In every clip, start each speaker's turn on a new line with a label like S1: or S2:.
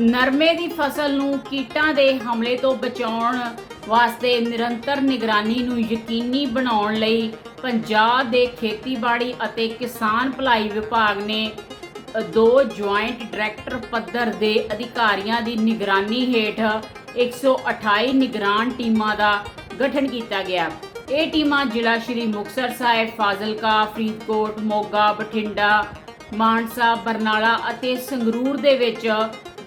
S1: ਨਰਮੇ ਦੀ ਫਸਲ ਨੂੰ ਕੀਟਾਂ ਦੇ ਹਮਲੇ ਤੋਂ ਬਚਾਉਣ ਵਾਸਤੇ ਨਿਰੰਤਰ ਨਿਗਰਾਨੀ ਨੂੰ ਯਕੀਨੀ ਬਣਾਉਣ ਲਈ ਪੰਜਾਬ ਦੇ ਖੇਤੀਬਾੜੀ ਅਤੇ ਕਿਸਾਨ ਭਲਾਈ ਵਿਭਾਗ ਨੇ ਦੋ ਜੁਆਇੰਟ ਡਾਇਰੈਕਟਰ ਪੱਧਰ ਦੇ ਅਧਿਕਾਰੀਆਂ ਦੀ ਨਿਗਰਾਨੀ ਹੇਠ 128 ਨਿਗਰਾਨ ਟੀਮਾਂ ਦਾ ਗਠਨ ਕੀਤਾ ਗਿਆ। ਇਹ ਟੀਮਾਂ ਜ਼ਿਲ੍ਹਾ ਸ਼੍ਰੀ ਮੁਕਤਸਰ ਸਾਹਿਬ, ਫਾਜ਼ਿਲਕਾ, ਫਰੀਦਕੋਟ, ਮੋਗਾ, ਬਠਿੰਡਾ, ਮਾਨਸਾ, ਬਰਨਾਲਾ ਅਤੇ ਸੰਗਰੂਰ ਦੇ ਵਿੱਚ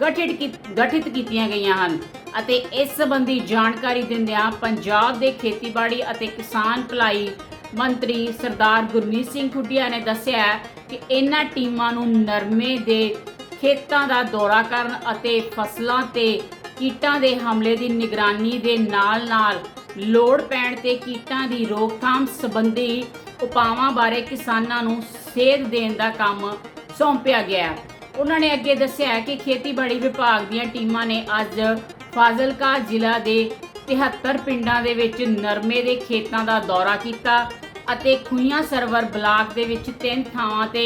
S1: ਗਠਿਤ ਕੀ- ਗਠਿਤ ਕੀਤੀਆਂ ਗਈਆਂ ਹਨ ਅਤੇ ਇਸ ਸੰਬੰਧੀ ਜਾਣਕਾਰੀ ਦਿੰਦਿਆਂ ਪੰਜਾਬ ਦੇ ਖੇਤੀਬਾੜੀ ਅਤੇ ਕਿਸਾਨ ਭਲਾਈ ਮੰਤਰੀ ਸਰਦਾਰ ਗੁਰਮੀਤ ਸਿੰਘ ਖੁੱਡੀਆ ਨੇ ਦੱਸਿਆ ਹੈ ਕਿ ਇਹਨਾਂ ਟੀਮਾਂ ਨੂੰ ਨਰਮੇ ਦੇ ਖੇਤਾਂ ਦਾ ਦੌਰਾ ਕਰਨ ਅਤੇ ਫਸਲਾਂ ਤੇ ਕੀਟਾਂ ਦੇ ਹਮਲੇ ਦੀ ਨਿਗਰਾਨੀ ਦੇ ਨਾਲ-ਨਾਲ ਲੋੜ ਪੈਣ ਤੇ ਕੀਟਾਂ ਦੀ ਰੋਕਥਾਮ ਸੰਬੰਧੀ ਉਪਾਵਾਂ ਬਾਰੇ ਕਿਸਾਨਾਂ ਨੂੰ ਸੇਧ ਦੇਣ ਦਾ ਕੰਮ ਸੌਂਪਿਆ ਗਿਆ ਹੈ। ਉਹਨਾਂ ਨੇ ਅੱਗੇ ਦੱਸਿਆ ਕਿ ਖੇਤੀਬਾੜੀ ਵਿਭਾਗ ਦੀਆਂ ਟੀਮਾਂ ਨੇ ਅੱਜ ਫਾਜ਼ਿਲਕਾ ਜ਼ਿਲ੍ਹਾ ਦੇ 73 ਪਿੰਡਾਂ ਦੇ ਵਿੱਚ ਨਰਮੇ ਦੇ ਖੇਤਾਂ ਦਾ ਦੌਰਾ ਕੀਤਾ ਅਤੇ ਖੂਈਆਂ ਸਰਵਰ ਬਲਾਕ ਦੇ ਵਿੱਚ ਤਿੰਨ ਥਾਵਾਂ ਤੇ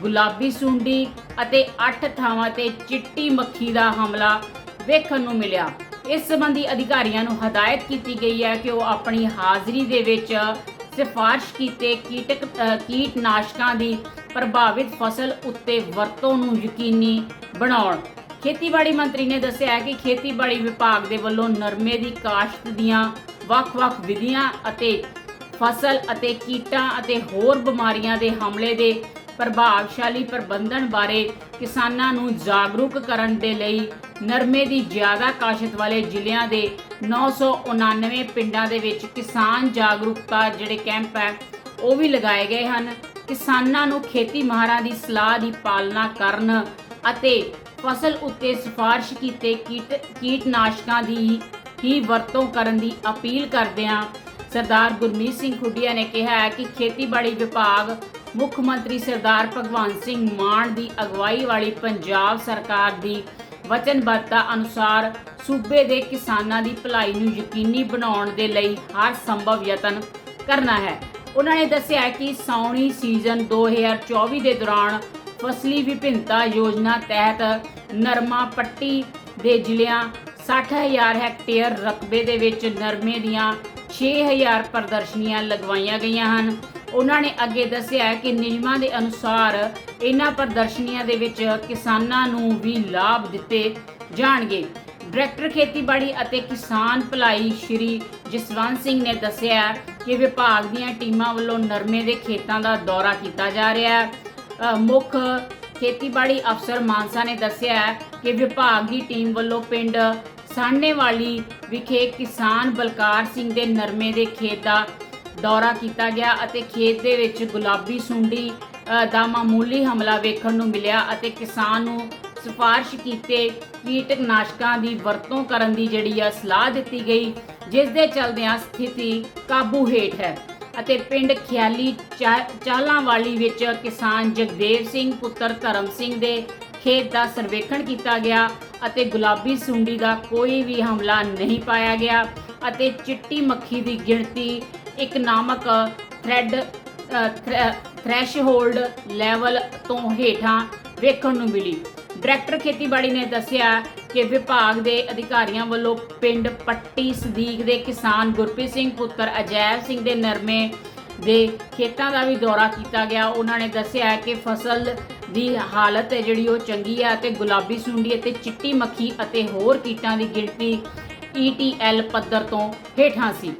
S1: ਗੁਲਾਬੀ ਸੁੰਡੀ ਅਤੇ 8 ਥਾਵਾਂ ਤੇ ਚਿੱਟੀ ਮੱਖੀ ਦਾ ਹਮਲਾ ਵੇਖਣ ਨੂੰ ਮਿਲਿਆ। ਇਸ ਸੰਬੰਧੀ ਅਧਿਕਾਰੀਆਂ ਨੂੰ ਹਦਾਇਤ ਕੀਤੀ ਗਈ ਹੈ ਕਿ ਉਹ ਆਪਣੀ ਹਾਜ਼ਰੀ ਦੇ ਵਿੱਚ ਸਿਫਾਰਿਸ਼ ਕੀਤੇ ਕੀਟਕ ਕੀਟਨਾਸ਼ਕਾਂ ਦੀ ਪ੍ਰਭਾਵਿਤ ਫਸਲ ਉੱਤੇ ਵਰਤੋਂ ਨੂੰ ਯਕੀਨੀ ਬਣਾਉਣ। ਖੇਤੀਬਾੜੀ ਮੰਤਰੀ ਨੇ ਦੱਸਿਆ ਹੈ ਕਿ ਖੇਤੀਬਾੜੀ ਵਿਭਾਗ ਦੇ ਵੱਲੋਂ ਨਰਮੇ ਦੀ ਕਾਸ਼ਤ ਦੀਆਂ ਵੱਖ-ਵੱਖ ਵਿਧੀਆਂ ਅਤੇ ਫਸਲ ਅਤੇ ਕੀਟਾਂ ਅਤੇ ਹੋਰ ਬਿਮਾਰੀਆਂ ਦੇ ਹਮਲੇ ਦੇ ਪ੍ਰਭਾਵਸ਼ਾਲੀ ਪ੍ਰਬੰਧਨ ਬਾਰੇ ਕਿਸਾਨਾਂ ਨੂੰ ਜਾਗਰੂਕ ਕਰਨ ਦੇ ਲਈ ਨਰਮੇ ਦੀ ਜ਼ਿਆਦਾ ਕਾਸ਼ਤ ਵਾਲੇ ਜ਼ਿਲ੍ਹਿਆਂ ਦੇ 999 ਪਿੰਡਾਂ ਦੇ ਵਿੱਚ ਕਿਸਾਨ ਜਾਗਰੂਕਤਾ ਜਿਹੜੇ ਕੈਂਪ ਹੈ, ਉਹ ਵੀ ਲਗਾਏ ਗਏ ਹਨ। ਕਿਸਾਨਾਂ ਨੂੰ ਖੇਤੀ ਮਾਹਰਾਂ ਦੀ ਸਲਾਹ ਦੀ ਪਾਲਣਾ ਕਰਨ ਅਤੇ ਫਸਲ ਉੱਤੇ ਸਿਫਾਰਿਸ਼ ਕੀਤੇ ਕੀਟ ਕੀਟਨਾਸ਼ਕਾਂ ਦੀ ਹੀ ਵਰਤੋਂ ਕਰਨ ਦੀ ਅਪੀਲ ਕਰਦਿਆਂ ਸਰਦਾਰ ਗੁਰਮੀਤ ਸਿੰਘ ਖੁੱਡੀਆ ਨੇ ਕਿਹਾ ਹੈ ਕਿ ਖੇਤੀਬਾੜੀ ਵਿਭਾਗ ਮੁੱਖ ਮੰਤਰੀ ਸਰਦਾਰ ਭਗਵੰਤ ਸਿੰਘ ਮਾਨ ਦੀ ਅਗਵਾਈ ਵਾਲੀ ਪੰਜਾਬ ਸਰਕਾਰ ਦੀ ਵਚਨਬੱਧਤਾ ਅਨੁਸਾਰ ਸੂਬੇ ਦੇ ਕਿਸਾਨਾਂ ਦੀ ਭਲਾਈ ਨੂੰ ਯਕੀਨੀ ਬਣਾਉਣ ਦੇ ਲਈ ਹਰ ਸੰਭਵ ਯਤਨ ਕਰਨਾ ਹੈ। ਉਹਨਾਂ ਨੇ ਦੱਸਿਆ ਕਿ ਸਾਉਣੀ ਸੀਜ਼ਨ 2024 ਦੇ ਦੌਰਾਨ ਫਸਲੀ ਵਿਭਿੰਨਤਾ ਯੋਜਨਾ ਤਹਿਤ ਨਰਮਾ ਪੱਟੀ ਦੇ ਜ਼ਿਲ੍ਹਿਆਂ 60000 ਹੈਕਟੇਅਰ ਰਕਬੇ ਦੇ ਵਿੱਚ ਨਰਮੇ ਦੀਆਂ 6000 ਪ੍ਰਦਰਸ਼ਨੀਆਂ ਲਗਵਾਈਆਂ ਗਈਆਂ ਹਨ। ਉਹਨਾਂ ਨੇ ਅੱਗੇ ਦੱਸਿਆ ਕਿ ਨਿਯਮਾਂ ਦੇ ਅਨੁਸਾਰ ਇਹਨਾਂ ਪ੍ਰਦਰਸ਼ਨੀਆਂ ਦੇ ਵਿੱਚ ਕਿਸਾਨਾਂ ਨੂੰ ਵੀ ਲਾਭ ਦਿੱਤੇ ਜਾਣਗੇ। ਡਾਇਰੈਕਟਰ ਖੇਤੀਬਾੜੀ ਅਤੇ ਕਿਸਾਨ ਭਲਾਈ ਸ਼੍ਰੀ ਜਸਵੰਤ ਸਿੰਘ ਨੇ ਦੱਸਿਆ ਕਿ ਵਿਭਾਗ ਦੀਆਂ ਟੀਮਾਂ ਵੱਲੋਂ ਨਰਮੇ ਦੇ ਖੇਤਾਂ ਦਾ ਦੌਰਾ ਕੀਤਾ ਜਾ ਰਿਹਾ ਹੈ। ਮੁੱਖ ਖੇਤੀਬਾੜੀ ਅਫਸਰ ਮਾਨਸਾ ਨੇ ਦੱਸਿਆ ਕਿ ਵਿਭਾਗ ਦੀ ਟੀਮ ਵੱਲੋਂ ਪਿੰਡ ਸਾਹਨੇਵਾਲੀ ਵਿਖੇ ਕਿਸਾਨ ਬਲਕਾਰ ਸਿੰਘ ਦੇ ਨਰਮੇ ਦੇ ਖੇਤ ਦਾ ਦੌਰਾ ਕੀਤਾ ਗਿਆ ਅਤੇ ਖੇਤ ਦੇ ਵਿੱਚ ਗੁਲਾਬੀ ਸੁੰਡੀ ਦਾ ਮਾਮੂਲੀ ਹਮਲਾ ਵੇਖਣ ਨੂੰ ਮਿਲਿਆ ਅਤੇ ਕਿਸਾਨ ਨੂੰ ਸਿਫਾਰਿਸ਼ ਕੀਤੇ ਕੀਟਨਾਸ਼ਕਾਂ ਦੀ ਵਰਤੋਂ ਕਰਨ ਦੀ ਜਿਹੜੀ ਆ ਸਲਾਹ ਦਿੱਤੀ ਗਈ, ਜਿਸ ਦੇ ਚਲਦਿਆਂ ਸਥਿਤੀ ਕਾਬੂ ਹੇਠ ਹੈ। ਅਤੇ ਪਿੰਡ ਖਿਆਲੀ ਚਾ- ਚਾਲਾਂ ਵਾਲੀ ਵਿੱਚ ਕਿਸਾਨ ਜਗਦੇਵ ਸਿੰਘ, ਪੁੱਤਰ ਧਰਮ ਸਿੰਘ ਦੇ ਖੇਤ ਦਾ ਸਰਵੇਖਣ ਕੀਤਾ ਗਿਆ ਅਤੇ ਗੁਲਾਬੀ ਸੁੰਡੀ ਦਾ ਕੋਈ ਵੀ ਹਮਲਾ ਨਹੀਂ ਪਾਇਆ ਗਿਆ ਅਤੇ ਚਿੱਟੀ ਮੱਖੀ ਦੀ ਗਿਣਤੀ ਇੱਕ ਨਾਮਕ ਥ੍ਰੈਡ ਥ੍ਰੈਸ਼ਹੋਲਡ ਲੈਵਲ ਤੋਂ ਹੇਠਾਂ ਵੇਖਣ ਨੂੰ ਮਿਲੀ। ਡਾਇਰੈਕਟਰ ਖੇਤੀਬਾੜੀ ਨੇ ਦੱਸਿਆ ਕਿ ਵਿਭਾਗ ਦੇ ਅਧਿਕਾਰੀਆਂ ਵੱਲੋਂ ਪਿੰਡ ਪੱਟੀ ਸਦੀਕ ਦੇ ਕਿਸਾਨ ਗੁਰਪ੍ਰੀਤ ਸਿੰਘ, ਪੁੱਤਰ ਅਜੈਬ ਸਿੰਘ ਦੇ ਨਰਮੇ ਦੇ ਖੇਤਾਂ ਦਾ ਵੀ ਦੌਰਾ ਕੀਤਾ ਗਿਆ। ਉਹਨਾਂ ਨੇ ਦੱਸਿਆ ਕਿ ਫਸਲ ਦੀ ਹਾਲਤ ਹੈ ਜਿਹੜੀ ਉਹ ਚੰਗੀ ਹੈ ਅਤੇ ਗੁਲਾਬੀ ਸੁੰਡੀ ਅਤੇ ਚਿੱਟੀ ਮੱਖੀ ਅਤੇ ਹੋਰ ਕੀਟਾਂ ਦੀ ਗਿਣਤੀ ETL ਪੱਧਰ ਤੋਂ ਹੇਠਾਂ ਸੀ।